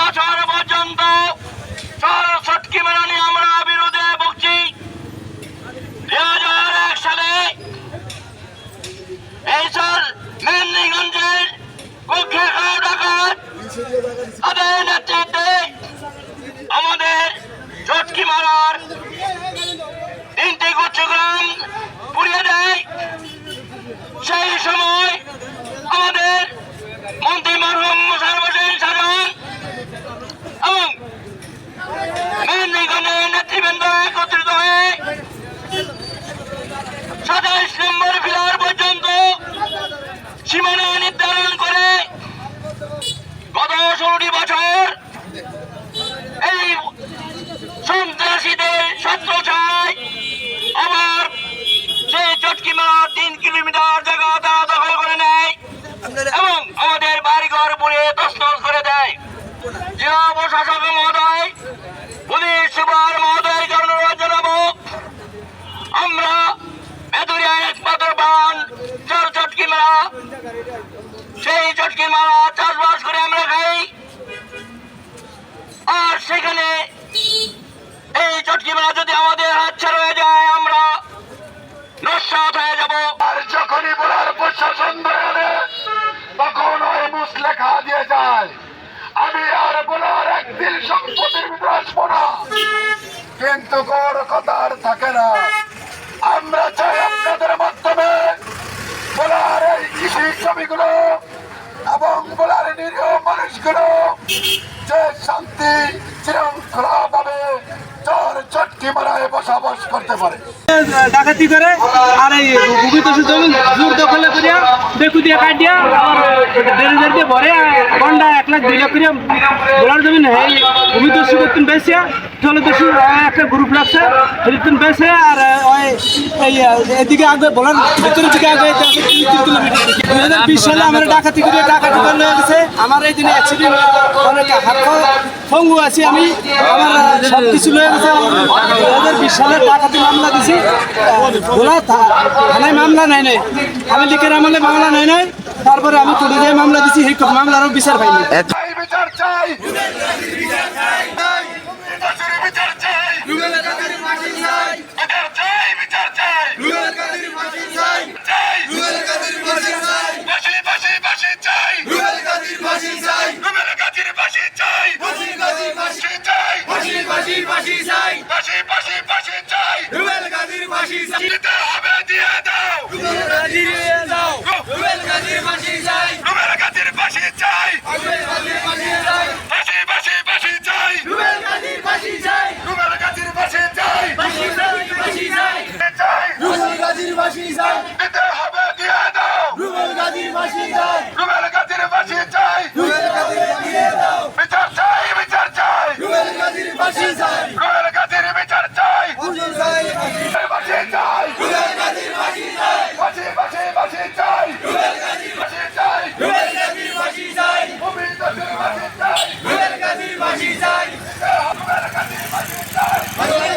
বছর পর্যন্ত আমরা বকছি দুই হাজার আমাদের চটকি মারার সীমানা নির্ধারণ করে গত ষোলোটি বছর এই সন্ত্রাসীদের ছত্র চায় আবার সেই চটকিমা তিন কিলোমিটার মেলা চাষবাস করে আমরা খাই। আর সেখানে এই চটকি মেলা যদি আমাদের হাতছাড়া হয়ে যায়, আমরা নস্বাত হয়ে যাব। আর যখনই বলার প্রশাসন ধরে তখন ওই মুসলেখা দিয়ে যায়। আমি আর বলার একদিন সম্পত্তির ভিতরে না। কিন্তু কোনো কথা থাকে না। আমরা চাই আপনাদের মাধ্যমে বলার এই কৃষি জমিগুলো এবং বলার নিরীহ মানুষগুলো যে শান্তি শৃঙ্খলা ভাবে ডাকাতি করে, আর এই ভূমি তো জমি জোর দখলে করিয়া বেকু দিয়ে কাটিয়া দেড় দেড় দিয়ে ভরে গন্ডা এক লাখ দুই লাখ করিয়া বোলার জমি এই ভূমি দস্যু করতেন বেসিয়া জলে দস্যু একটা গ্রুপ রাখছে ফিলিপিন বেসে আর, ওই এদিকে আগে বলার, ভিতরের দিকে আগে দুই দুই হাজার বিশ সালে আমার ডাকাতি করে ডাকাতি করে লয়ে গেছে, আমার এই দিনে অ্যাক্সিডেন্ট অনেক হাত ফঙ্গু আছি আমি, আমার সব কিছু লয়ে দুই হাজার বিশ মামলা নাই নাই। আমি লিখের আমলে মামলা নাই নাই। তারপরে আমি তুলে দিয়ে মামলা দিছি সেই মামলারও বিচার পাইনি। চাই বিচার চাই। বিচার কাদির ফাঁসি চাই রুবেল কাদির ফাঁসি চাই রুবেল কাদির দিয়ে দাও বিচার চাই বিচার চাই রুবেল কাদির ফাঁসি চাই রুবেল কাদির বিচার চাই হুজুর সাহেব ফাঁসি চাই রুবেল কাদির ফাঁসি চাই ফাঁসি ফাঁসি ফাঁসি চাই রুবেল কাদির ফাঁসি চাই রুবেল কাদির ফাঁসি চাই ফাঁসি চাই রুবেল কাদির ফাঁসি চাই রুবেল কাদির ফাঁসি চাই